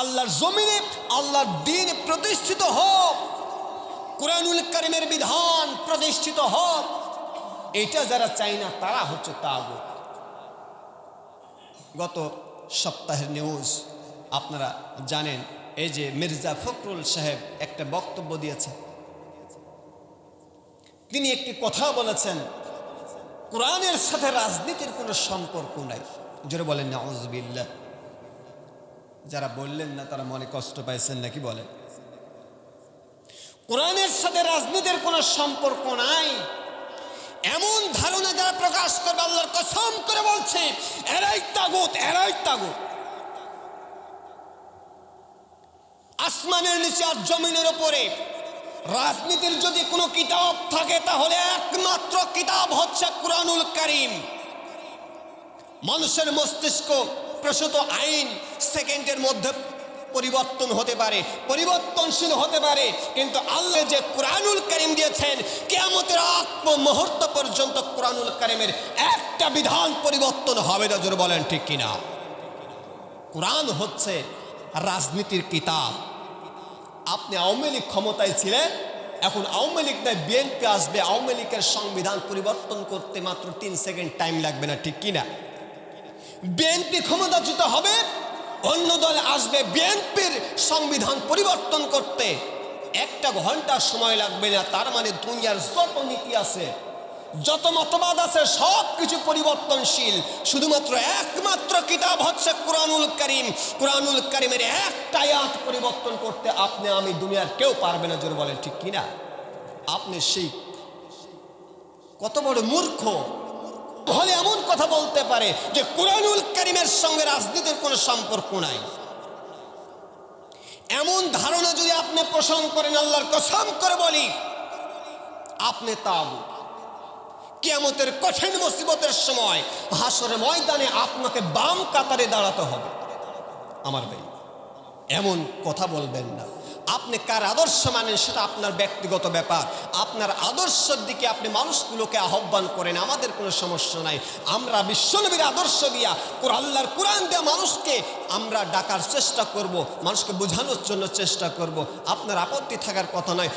আল্লাহর জমিনে, আল্লাহর দিন প্রতিষ্ঠিত হোক, কোরআনুল করিমের বিধান প্রতিষ্ঠিত হোক, এটা যারা চাই না, তারা হচ্ছে তাগুত। গত সপ্তাহের নিউজ আপনারা জানেন, এই যে মির্জা ফখরুল সাহেব একটা বক্তব্য দিয়েছেন তিনি একটি কথা বলেছেন, কোরআনের সাথে রাজনীতির কোনো সম্পর্ক নাই। জোরে বলেন না অজবিল্লা যারা বললেন না, তারা মনে কষ্ট পাইছেন নাকি বলে কোরআনের সাথে রাজনীতির কোনো সম্পর্ক নাই। এমন ধারণা যারা প্রকাশ করবে, আল্লাহর কসম করে বলছে, এরাই তাগুত এরাই তাগুত। আসমানের নিচে আর জমিনের ওপরে রাজনীতির যদি কোনো কিতাব থাকে, তাহলে একমাত্র কিতাব হচ্ছে কোরআনুল করিম। মানুষের মস্তিষ্ক প্রসূত আইন সেকেন্ডের মধ্যে পরিবর্তন হতে পারে, পরিবর্তনশীল হতে পারে। কিন্তু আল্লাহ যে কোরআনুল করিম দিয়েছেন, কেয়ামতের আত্ম মুহূর্ত পর্যন্ত কোরআনুল করিমের একটা বিধান পরিবর্তন হবে না, জোর বলেন ঠিক কিনা? কোরআন হচ্ছে রাজনীতির কিতাব। আপনি আওয়ামী লীগ ক্ষমতায় ছিলেন, এখন আওয়ামী লীগ নয়, বিএনপি আসবে, আওয়ামী লীগের সংবিধান পরিবর্তন করতে মাত্র তিন সেকেন্ড টাইম লাগবে না, ঠিক কিনা? বিএনপি ক্ষমতাচ্যুত হবে, অন্য দল আসবে বিএনপির সংবিধান পরিবর্তন করতে। একটা ঘণ্টা সময় লাগবে না, তার মানে দুনিয়ার যত নীতি আছে, যত মতবাদ আছে সব কিছু পরিবর্তনশীল। শুধুমাত্র একমাত্র কিতাব হচ্ছে কোরআনুল করিম। কোরআনুল করিমের একটা আয়াত পরিবর্তন করতে আপনি, আমি দুনিয়ার কেউ পারবে না, জোর বলেন ঠিক কিনা? আপনি সেই কত বড় মূর্খ হলে এমন কথা বলতে পারে যে কোরআনুল করিমের সঙ্গে রাজনীতির কোনো সম্পর্ক নাই। এমন ধারণা যদি আপনি পোষণ করেন, আল্লাহর কসম করে বলি, আপনি তাবু কিয়ামতের কঠিন মুসিবতের সময় হাসরের ময়দানে আপনাকে বাম কাতারে দাঁড়াতে হবে। আমার ভাই। এমন কথা বলবেন না। আপনি কার আদর্শ মানেন সেটা আপনার ব্যক্তিগত ব্যাপার। আপনার আদর্শের দিকে আপনি মানুষগুলোকে আহ্বান করেন, আমাদের কোনো সমস্যা নাই। আমরা বিশ্বনবীর আদর্শ দিয়া কোরআল্লার কোরআন দেওয়া মানুষকে আমরা ডাকার চেষ্টা করব, মানুষকে বোঝানোর জন্য চেষ্টা করব। আপনার আপত্তি থাকার কথা নয়।